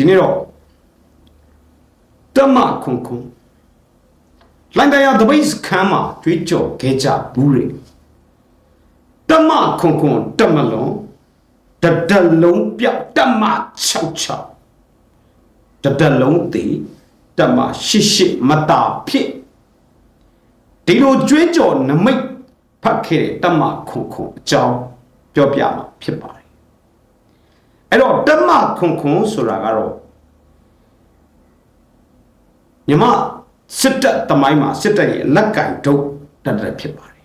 ဒီနေ့တော့တမခုံခုံလန်ကယာတပိတ်စခန်းမှာကြွေးကြော်ခဲ့ကြဘူးတွေတမခုံခုံတမလုံးတတလုံးပြောက်တမ66တတလုံးတည်တမရှိရှိမတာဖြစ်ဒီလိုကြွေးကြော်နမိတ်ဖတ်ခဲ့တဲ့တမခုံခုံအကြောင်းပြောပြမှာဖြစ်ပါတယ်အဲ့ တော့တမခုံခုံဆိုတာကတော့မြမစစ်တပ်တမိုင်းမှာစစ်တပ်ရဲ့လက်ကင်ဒုတ်တက်တက်ဖြစ်ပါတယ်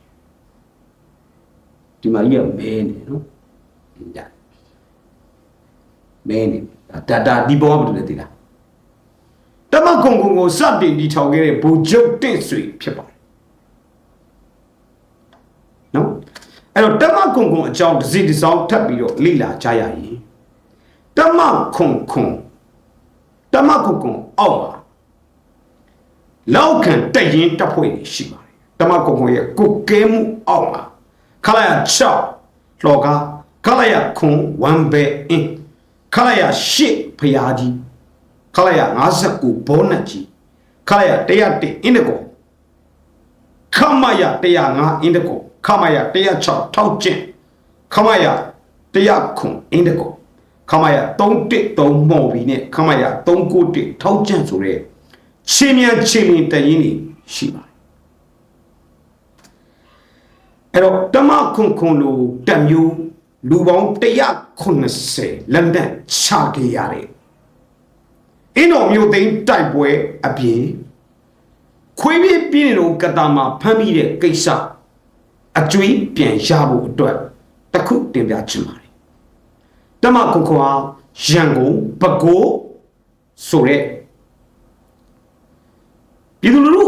ဒီမှာကြီးကမဲနေနော်ညမဲနေဒါဒါဒီဘောကဘယ်လိုလဲသိလားတမခုံခုံကိုစတင်ဒီထောင်ခဲ့တဲ့ဘူဂျုတ်တင့်ဆွေဖြစ်ပါတယ်နော်အဲ့တော့တမခုံခုံအကြောင်းတစ်စီတစ်စောင်းထပ်ပြီးတော့လိလာကြရရင် တမခုံခုံတမခုံခုံအောက်ပါလောက်ခံတက်ရင်တက်ဖွဲ့နေရှိပါတယ်တမခုံခုံရဲ့ကုကဲမှုအောက်မှာခလာရ6လောကခလာရခုံ1ဘဲအင်းခလာရ8ဖျားကြီးခလာရ59ဘောနတ်ကြီးခလာရ101အင်းတကောခမရ105အင်းတကောခမရ106ထောက်ကျင့်ခမရ100ခုအင်းတကော ခမရ313မော်ဘီနဲ့ခမရ391ထောက်ကျင့်ဆိုတဲ့ချင်းမြန်ချင်းမြင်တရင်နေရှိပါတယ်အဲ့တော့တမခွန်ခွန်လိုတက်မျိုးလူပေါင်း190လက်နက်ချခဲ့ရတယ်အင်းတော်မျိုးသိန်းတိုက်ပွဲအပြင်ခွေးပြင်းပြင်းတို့ကတာမှာဖမ်းပြီးတဲ့ကိစ္စအကျွေးပြန်ရဖို့အတွက်တခုတင်ပြချင်ပါတယ် တမခွန်ခွန်ဟာရန်ကုန်ပဲခူးဆိုတဲ့ပြည်သူလူထု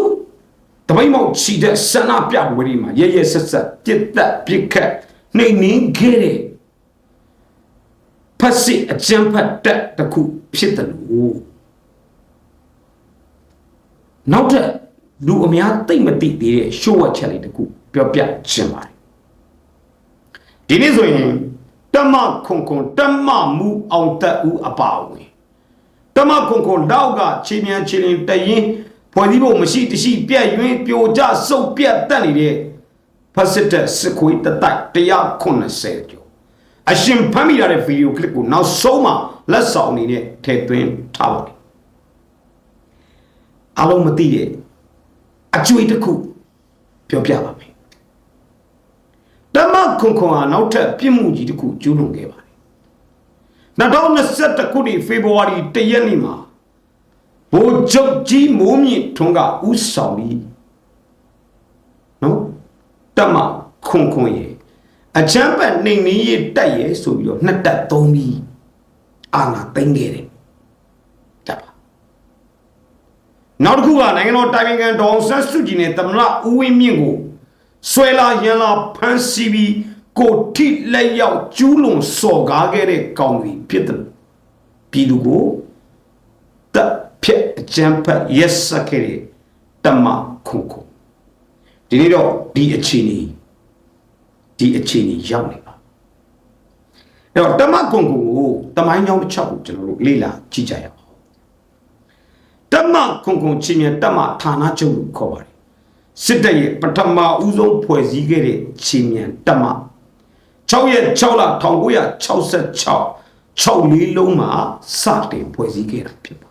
တပိတ်မောက်ချီတဲ့ဆန္ဒပြပွဲတွေမှာရဲရဲဆက်ဆက်ပြစ်သက်ပြစ်ခတ်နှိမ်နှင်းခဲ့တဲ့ဖက်စစ်အကြမ်းဖက်တက်တစ်ခုဖြစ်တယ်လို့နောက်ထပ်လူအများသိမ့်မသိသေးတဲ့ရှိုးဝက်ချက်လေးတစ်ခုပြောပြချင်ပါတယ်ဒီနေ့ဆိုရင် တမခုံခုံတမမူအောင်တက်ဦးအပါဝင်တမခုံခုံတော့ကခြေမြန်ခြေလင်တရင်ဖွဲ့စည်းဖို့မရှိတရှိပြက်ရွင်းပြိုကျစုပ်ပြက်တက်နေတဲ့ဖက်စစ်တပ်စစ်ခွေးတတိုက်190ကျော်အရှင်ဖမ်းမိရတဲ့ဗီဒီယိုကလစ်ကိုနောက်ဆုံးမှလက်ဆောင်အနေနဲ့ထည့်သွင်းထားပါတယ်အားလုံးမသိတဲ့အကျွေးတစ်ခုပြောပြပါမယ် တမခွန်ခွန်ဟာနောက်ထပ်ပြစ်မှုကြီးတစ်ခုကျူးလွန်ခဲ့ပါတယ်2021ခုနှစ်ဖေဖော်ဝါရီ1ရက်နေ့မှာဘိုးချုပ်ကြီးမိုးမြင့်ထွန်းကဥဆောင်ပြီးနော်တမခွန်ခွန်ရဲ့အချမ်းပတ်နှိမ်နင်းရတက်ရဲဆိုပြီးတော့နှစ်တက်သုံးပြီးအာနာသိမ့်ခဲ့တယ်တက်ပါနောက်တစ်ခုကနိုင်ငံတော်တိုင်ပင်ခံဒေါအောင်ဆန်းစုကြည်နဲ့သမ္မတဦးဝင်းမြင့်ကို ဆွဲလာရန်လာဖမ်းဆီးပြီးကိုထိလက်ရောက်ကျူးလွန်စော်ကားခဲ့တဲ့ကောင်ကြီးဖြစ်တယ်ပြည်သူကိုတပ်ဖြက်အကြမ်းဖက်ရက်စက်ခဲ့တဲ့တမခုခုဒီနေ့တော့ဒီအခြေအနေဒီအခြေအနေရောက်နေပါအဲ့တော့တမခုခုကိုတမိုင်းကြောင်းတစ်ချက်ကိုကျွန်တော်တို့လေ့လာကြည့်ကြရအောင်တမခုခုချင်းမြတ်တမဌာနချုပ်လို့ခေါ်ပါတယ် စစ်တပ်ရဲ့ပထမဦးဆုံးဖွဲ့စည်းခဲ့တဲ့ချင်းမြတ်တမ6ရက်6လ1966 6လေးလုံးမှာစတင်ဖွဲ့စည်းခဲ့တာဖြစ်ပါ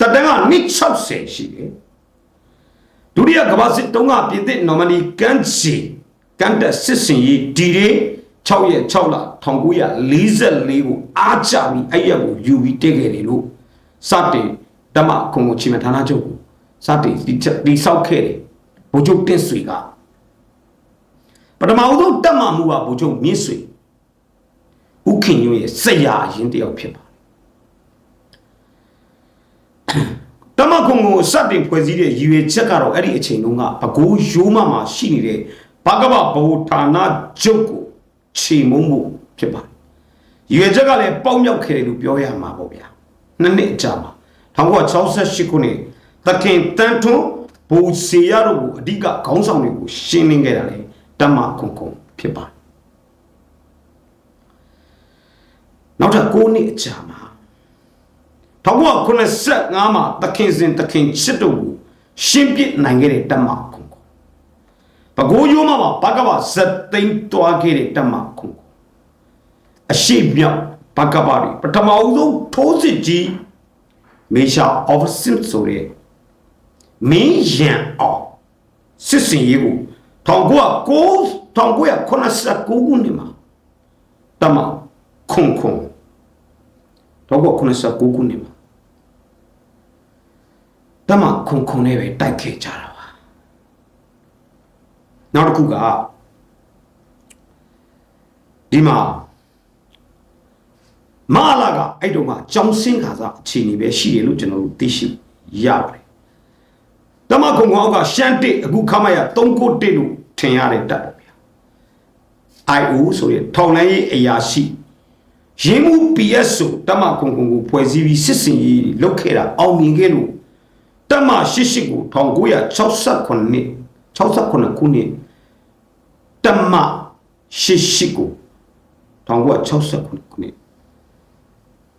တတန်ကနှစ်60ရှိတယ်ဒုတိယကမ္ဘာစစ်တုန်းကပြည်သစ်နော်မနီကန်ချီကန်တက်စစ်စင်ကြီးဒီရေ6ရက်6လ1944ကိုအားကြပြီးအဲ့ရက်ကိုယူပြီးတက်ခဲ့တယ်လို့စတင်ဓမ္မခုံကိုချီမဌာနချုပ်ကို စတင်ဒီဆောက်ခဲ့တယ်ဘိုလ်ချုပ်တင့်ဆွေကပထမဦးဆုံးတက်မှမှုကဘိုလ်ချုပ်မြင့်ဆွေဥခင်ညွန့်ရဲ့ဆက်ရအရင်တယောက်ဖြစ်ပါတမခုံကိုစတင်ဖွဲ့စည်းတဲ့ရည်ရွယ်ချက်ကတော့အဲ့ဒီအချိန်တုန်းကဘကိုးရိုးမမှာရှိနေတဲ့ဘဂဗဗဟိုဌာနကျုပ်ကိုချိန်မုံမှုဖြစ်ပါတယ်။ရည်ရွယ်ချက်ကလည်းပေါက်မြောက်ခဲ့တယ်လို့ပြောရမှာပေါ့ဗျာ။နှစ်နှစ်အကြာမှာ1968ခုနှစ် သခင်တန်ထွန်းဘူစီရတို့ကိုအဓိကခေါင်းဆောင်တွေကိုရှင်းလင်းခဲ့တာလေတမခုံခုံဖြစ်ပါတယ်။နောက်ထပ်9နှစ်အကြာမှာ1985မှာတခင်စင်တခင်ချစ်တို့ကိုရှင်းပစ်နိုင်ခဲ့တဲ့တပ်မခုံကိုပဲခူးရိုးမှာဘကဗဇက်သိမ်းတွားခဲ့တဲ့တပ်မခုံကိုအရှိမြောက်ဘကဗရီပထမအဦးဆုံးထိုးစစ်ကြီးမေရှာအော်ဖ်စင်ဆိုတဲ့ မင်းရန်အောင်စစ်စင်ရေးကို1909 1989ခုနှစ်မှာတမခုံခုံ1989ခုနှစ်မှာတမခုံခုံနဲ့ပဲတိုက်ခဲ့ကြတာပါနောက်တစ်ခုကဒီမှာမာလာကအဲ့တုန်းကကြောင်စင်းခါစားအခြေအနေပဲရှိတယ်လို့ကျွန်တော်တို့သိရှိရပါတယ် တမခုံခုံအောက်ကရှမ်းတစ်အခုခမရ391လို့ထင်ရတဲ့တပ်ပေါ့ဗျာ IO ဆိုရင်ထောင်လိုင်းရေးအရာရှိရင်းမှု PS ဆိုတမခုံခုံကိုဖွဲ့စည်းပြီးစစ်စင်ရေးလုပ်ခဲ့တာအောင်မြင်ခဲ့လို့တမ88ကို1968နှစ်68ခုနှစ်တမ88ကို1968ခုနှစ်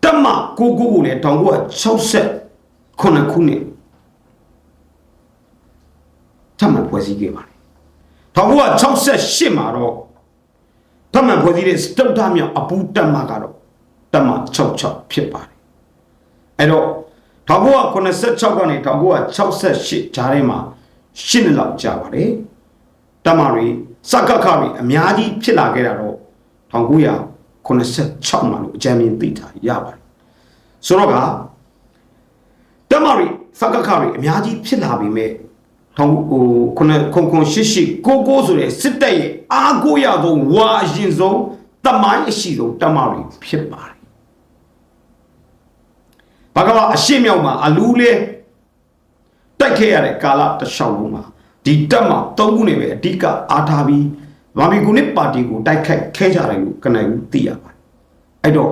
တမကိုကိုကိုလည်း1968ခုနှစ် ထပ်မံဖွဲ့စည်းခဲ့ပါတယ်1968မှာတော့ထပ်မံဖွဲ့စည်းတဲ့စတုတ္ထမြောက်အပူတက်မကတော့တက်မ66ဖြစ်ပါတယ်အဲ့တော့1986ကနေ1968ဂျားထဲမှာရှင်းလောက်ကြာပါတယ်တက်မတွေစကခတွေအများကြီးဖြစ်လာခဲ့တာတော့1986မှာလို့အကြံဉာဏ်သိထားရပါတယ်ဆိုတော့ကတက်မတွေစကခတွေအများကြီးဖြစ်လာပြီမဲ့ထောင် ဟိုခုနခုံခုံရှိရှိကိုကိုဆိုတဲ့စစ်တပ်ရဲ့အားကိုးရဆုံးဝါအရင်ဆုံးတမိုင်းအရှိဆုံးတမတွေဖြစ်ပါတယ်ဘာကကအရှိမြောက်မှာအလူးလေးတိုက်ခဲ့ရတဲ့ကာလတစ်လျှောက်လုံးမှာဒီတက်မှာသုံးခုနဲ့ပဲအဓိကအားထားပြီးဗာမီကူနစ်ပါတီကိုတိုက်ခိုက်ခဲကြတယ်လို့ကနိုင်ဦးသိရပါတယ်အဲ့တော့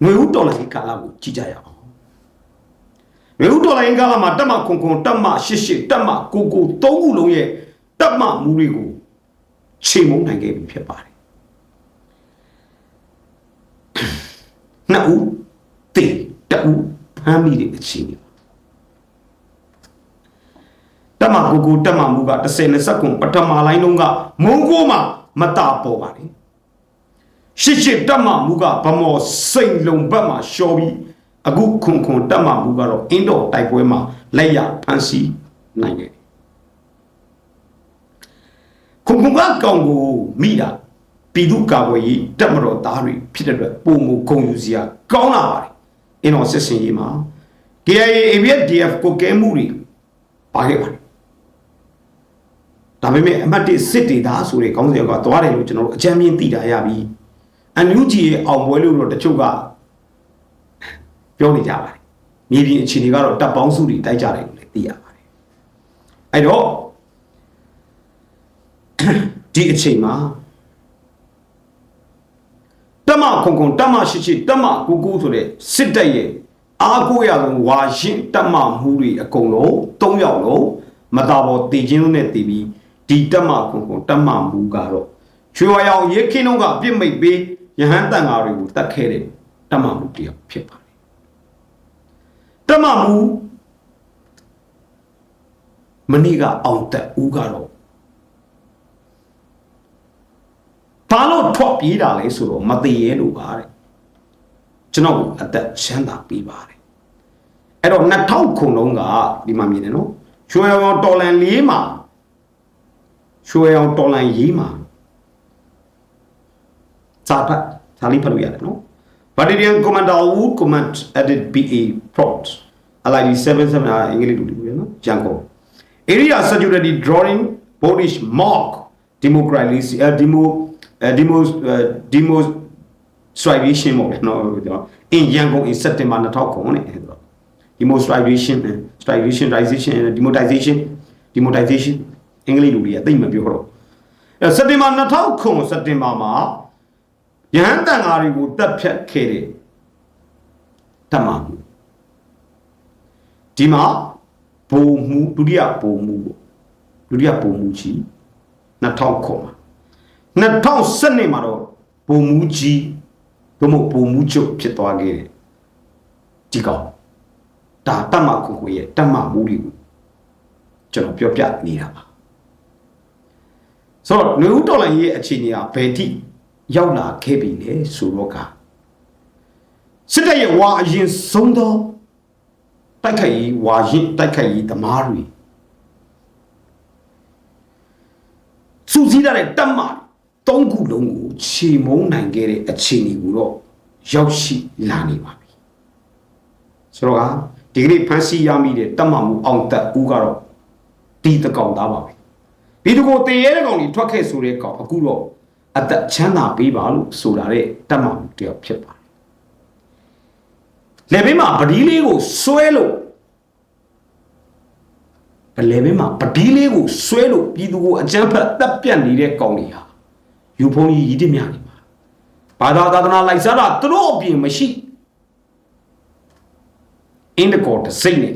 ຫນွေဦးတော်လည်းကာလကိုကြည့်ကြရအောင် မေဦးတော်လိုင်းကာလမှာတက်မခုံခုံတက်မရှိရှိတက်မကိုကိုသုံးခုလုံးရဲ့တက်မမူတွေကိုချိန်မုံနိုင်ခဲ့ပြီဖြစ်ပါတယ်နှစ်ဦးတေတဦးဖမ်းမိတဲ့အချိန်တွေတက်မကိုကိုတက်မမူက30 20ခုပထမလိုင်းလုံးကမုံကိုမှာမတာပေါ်ပါတယ်ရှစ်ရှစ်တက်မမူကဗမော်စိန်လုံဘက်မှာရှော်ပြီး အခုခွန်ခွန်တက်မှမှုကတော့အင်းတော်တိုက်ပွဲမှာလက်ရဖန်စီနိုင်တယ်ခွန်ခွန်ကကောင်ကိုမိတာပြည်သူကာကွယ်ရေးတက်မတော်သားတွေဖြစ်တဲ့အတွက်ပုံမဂုံယူစရာကောင်းလာပါတယ်အင်းတော်စစ်စင်ရေးမှာ KIA ABDF ကိုကဲမှုတွေပါခဲ့ပါတယ်ဒါပေမဲ့အမတ်တစ်စစ်တေသားဆိုတဲ့ခေါင်းစဉ်ကသွားတယ်လို့ကျွန်တော်တို့အကြမ်းမြင်သိတာရပြီအန်ယူဂျီရဲ့အောင်ပွဲလို့တော့တချို့က ပြောနေကြပါတယ်မြေပြင်အခြေအနေကတော့တပ်ပေါင်းစုတွေတိုက်ကြတယ်လို့လည်းသိရပါတယ်အဲ့တော့ဒီအချိန်မှာတမခုံခုံတမရှိရှိတမကူကူဆိုတဲ့စစ်တပ်ရဲ့အားကိုးရဆုံးဝါရှင်တမမှုတွေအကုန်လုံး၃ယောက်လုံးမတာပေါ်တည်ခြင်းနဲ့တည်ပြီးဒီတမခုံခုံတမမှုကတော့ချွေဝါရောင်ရေခင်းလုံးကပြစ်မိတ်ပေးယဟန်တန်ဃာတွေကိုတတ်ခဲ့တဲ့တမမှုတရားဖြစ်ပါ တမမူမနေ့ကအောင်တက်ဦးကတော့ဘာလို့ထွက်ပြေးတာလဲဆိုတော့မသေးရဲလို့ပါတဲ့ကျွန်တော်အသက်ချမ်းသာပေးပါတယ်အဲ့တော့2000ခုလုံးကဒီမှာမြင်တယ်နော်ရွှေရောင်တော်လန်လေးမှာရွှေရောင်တော်လန်ရေးမှာစာဖတ်စာလေးဖတ်လို့ရတယ်နော် Battalion Commander would command added BA prompt LID 77အင်္ဂလိပ်လိုဒီလိုနော်ရန်ကုန် area security drawing Polish mock democracy uh, demo uh, demo uh, demo strivation ပေါ့နော်အင်ရန်ကုန် in September 2009နဲ့အဲ့တော့ demonstration strivation demonetization demonetization အင်္ဂလိပ်လိုတွေအသိမပြောတော့အဲစက်တင်ဘာ2009စက်တင်ဘာမှာ ယဟန်တန်ဃာတွေကိုတပ်ဖြတ်ခဲ့တဲ့တမန်ဒီမှာဘုံမှုဒုတိယဘုံမှုပေါ့ဒုတိယဘုံမှုကြီး2000ခုမှာ2012မှာတော့ဘုံမှုကြီးဘုံမှုဘုံမှုချုပ်ဖြစ်သွားခဲ့တယ်ဒီကောင်ဒါတက်မှခွန်ခွန်ရဲ့တက်မှမူတွေကိုကျွန်တော်ပြောပြနေတာပါဆိုတော့လူဦးတော်လိုင်းရဲ့အခြေအနေကဘယ်တိ ရောက်လာခဲ့ပြီလဲဆိုတော့ကစစ်တပ်ရဲ့ဝါအရင်ဆုံးသောတိုက်ခိုက်ရေးဝါရင်တိုက်ခိုက်ရေးသမားတွေစူးစီးတဲ့တက်မှသုံးခုလုံးကိုခြေမုံနိုင်ခဲ့တဲ့အခြေအနေကိုတော့ရောက်ရှိလာနေပါပြီဆိုတော့ကဒီကနေ့ဖန်စီရမိတဲ့တက်မှမှုအောင်သက်ဦးကတော့တီးတကောင်သားပါပဲဒီတကိုတည်ရဲတဲ့ကောင်ကြီးထွက်ခဲ့ဆိုတဲ့ကောင်အခုတော့ အသက်ချမ်းသာပေးပါလို့ဆိုတာတဲ့တက်မှမှုတယောက်ဖြစ်ပါတယ်လေဘေးမှာပဒီးလေးကိုဆွဲလို့ပလေဘေးမှာပဒီးလေးကိုဆွဲလို့ပြည်သူကိုအကြမ်းဖက်တပ်ပြတ်နေတဲ့ကောင်တွေဟာယူဖုံးကြီးရည်တမျှနေပါဘာသာသာသနာလိုက်စားတာသူတို့အပြင်မရှိအင်းတကောတစိမ့်နဲ့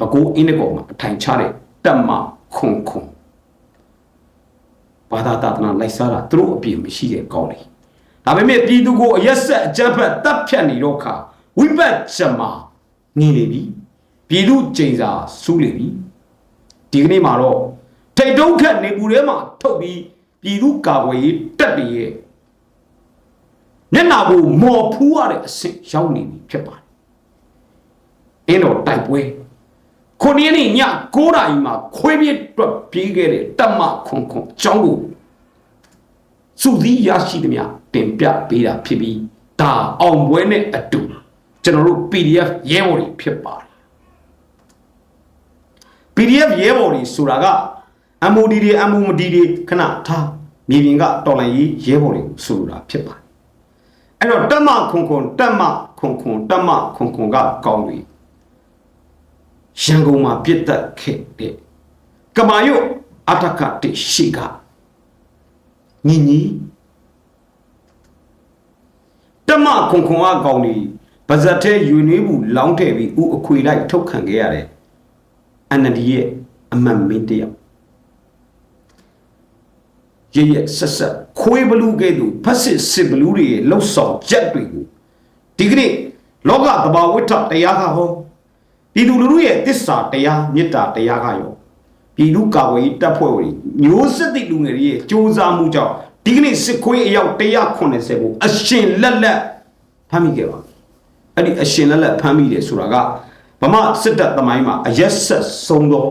ပကိုးအင်းတကောမှာအထိုင်ချတဲ့တက်မခွန်ခွန် ဘာသာသာသနာလိုက်စားတာသူတို့အပြင်မရှိတဲ့ကောင်းလေဒါပေမဲ့ပြည်သူကိုအရက်ဆက်အကြမ်းဖက်တပ်ဖြတ်နေတော့ခါဝိပတ်ချမာငြင်းနေပြီပြည်သူကျိန်စာစူးနေပြီဒီကနေ့မှာတော့ထိတ်တုံးခတ်နေပူထဲမှာထုတ်ပြီးပြည်သူကာကွယ်ရေးတက်တည်ရဲ့မျက်နာကိုမော်ဖူးရတဲ့အဆင့်ရောက်နေပြီဖြစ်ပါတယ်အင်းတော့တိုက်ပွဲ ခုနှစ်ရက်နေ့ည9နာရီမှာခွေးပြည့်တွက်ပြေးခဲ့တဲ့တက်မခွန်ခွန်အကြောင်းကိုစုစည်းရရှိသမျှတင်ပြပေးတာဖြစ်ပြီးဒါအောင်ပွဲနဲ့အတူကျွန်တော်တို့ PDF ရဲဘော်တွေဖြစ်ပါတယ် PDF ရဲဘော်တွေဆိုတာက MOD တွေ MOD တွေခဏထားမြေပြင်ကတော်လိုင်းရေးရဲဘော်တွေကိုဆိုလိုတာဖြစ်ပါတယ်အဲ့တော့တက်မခွန်ခွန်တက်မခွန်ခွန်တက်မခွန်ခွန်ကကောင်းတွေ ရန်ကုန်မှာပြစ်တက်ခဲ့တဲ့ကမာယုအတကတိရှိကညီညီတမခွန်ခွန်အကောင်ဒီပါဇက်ထဲယူနေဘူးလောင်းထည့်ပြီးဥအခွေလိုက်ထုတ်ခံခဲ့ရတယ်အန်နဒီရဲ့အမတ်မင်းတယောက်ရရဆက်ဆက်ခွေးဘလူးကဲ့သို့ဖက်စစ်စစ်ဘလူးတွေရဲ့လှုပ်ဆောင်ချက်တွေကိုဒီကနေ့လောကတဘာဝိထတရားကဟော ပြည်သူလူထုရဲ့တစ္ဆာတရားမေတ္တာတရားကရောပြည်သူကာကွယ်ရေးတပ်ဖွဲ့ဝင်မျိုးစစ်တိလူငယ်တွေရဲ့စ조사မှုကြောင့်ဒီကနေ့စစ်ခွေးအယောက်180ကိုအရှင်လက်လက်ဖမ်းမိခဲ့ပါအဲ့ဒီအရှင်လက်လက်ဖမ်းမိတယ်ဆိုတာကဗမာစစ်တပ်သမိုင်းမှာအရက်ဆက်ဆုံးသော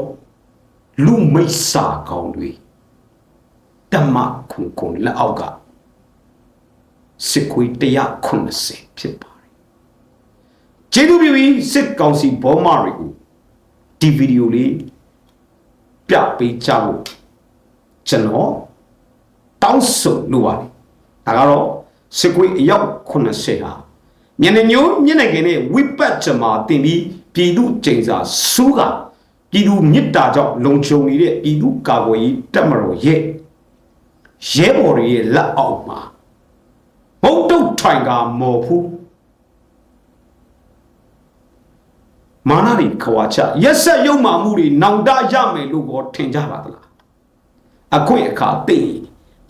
လူမိတ်စာကောင်းတွေတမခုန်ခုန်လက်အောက်ကစစ်ခွေး180ဖြစ်ပါတယ် ကျေးဇူးပြုပြီးစစ်ကောင်စီဘောမတွေကိုဒီဗီဒီယိုလေးပြပေးကြဖို့ကျွန်တော်တောင်းဆိုလိုပါတယ်ဒါကတော့စစ်ခွေးအယောက်80ဟာမျက်နှာညိုးမျက်နှာကင်းနဲ့ဝိပတ်ချမာတင်ပြီးပြည်သူကျိန်စာစူးကပြည်သူမြစ်တာကြောင့်လုံခြုံနေတဲ့ပြည်သူကာကွယ်ရေးတပ်မတော်ရဲ့ရဲဘော်တွေရဲ့လက်အောက်မှာမုတ်တုတ်ထိုင်ကမော်ဖူး မာနတွေခွာချရက်ဆက်ရုံမှမှုတွေနောင်တရမယ်လို့ကောထင်ကြပါသလားအခွင့်အခါသိရင်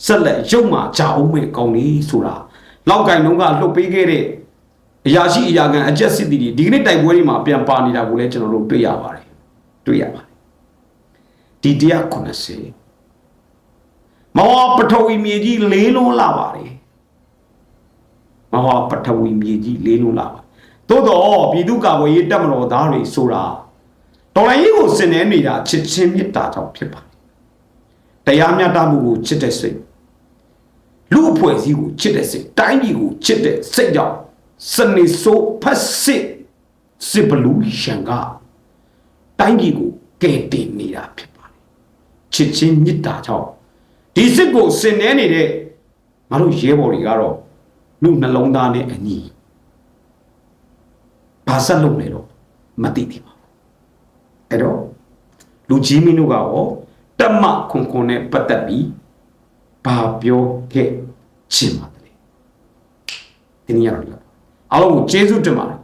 ဆက်လက်ရုံမှကြအောင်မဲ့ကောင်းလေးဆိုတာလောက်ကင်လုံးကလှုပ်ပေးခဲ့တဲ့အရာရှိအရာခံအကျက်စစ်တီတွေဒီကနေ့တိုက်ပွဲတွေမှာပြန်ပါနေတာကိုလည်းကျွန်တော်တို့တွေ့ရပါတယ်တွေ့ရပါတယ်ဒီ190မဟောပထဝီမြေကြီးလေးလုံးလာပါတယ်မဟောပထဝီမြေကြီးလေးလုံးလာပါ သို့တော့ပြည်သူ့ကာကွယ်ရေးတပ်မတော်သားတွေဆိုတာတော်လိုင်းရေးကိုစင်နေနေတာချစ်ချင်းမြတ်တာကြောင့်ဖြစ်ပါတယ်တရားမျှတမှုကိုချစ်တဲ့စိတ်လူအဖွဲ့အစည်းကိုချစ်တဲ့စိတ်တိုင်းပြည်ကိုချစ်တဲ့စိတ်ကြောင့်စနေဆိုဖက်စစ်စစ်ဘလူးရှန်ကတိုင်းပြည်ကိုကဲတင်နေတာဖြစ်ပါတယ်ချစ်ချင်းမြတ်တာကြောင့်ဒီစစ်ကိုစင်နေနေတဲ့ငါတို့ရဲဘော်တွေကတော့လူနှလုံးသားနဲ့အညီ ဘာဆက်လုပ်နေတော့မသိသေးပါဘူးအဲ့တော့လူကြီးမင်းတို့ကရောတမခွန်ခွန်နဲ့ပတ်သက်ပြီးဘာပြောခဲ့ချင်ပါတယ်ဒီနေ့ရတော့အားလုံးကိုကျေးဇူးတင်ပါတယ်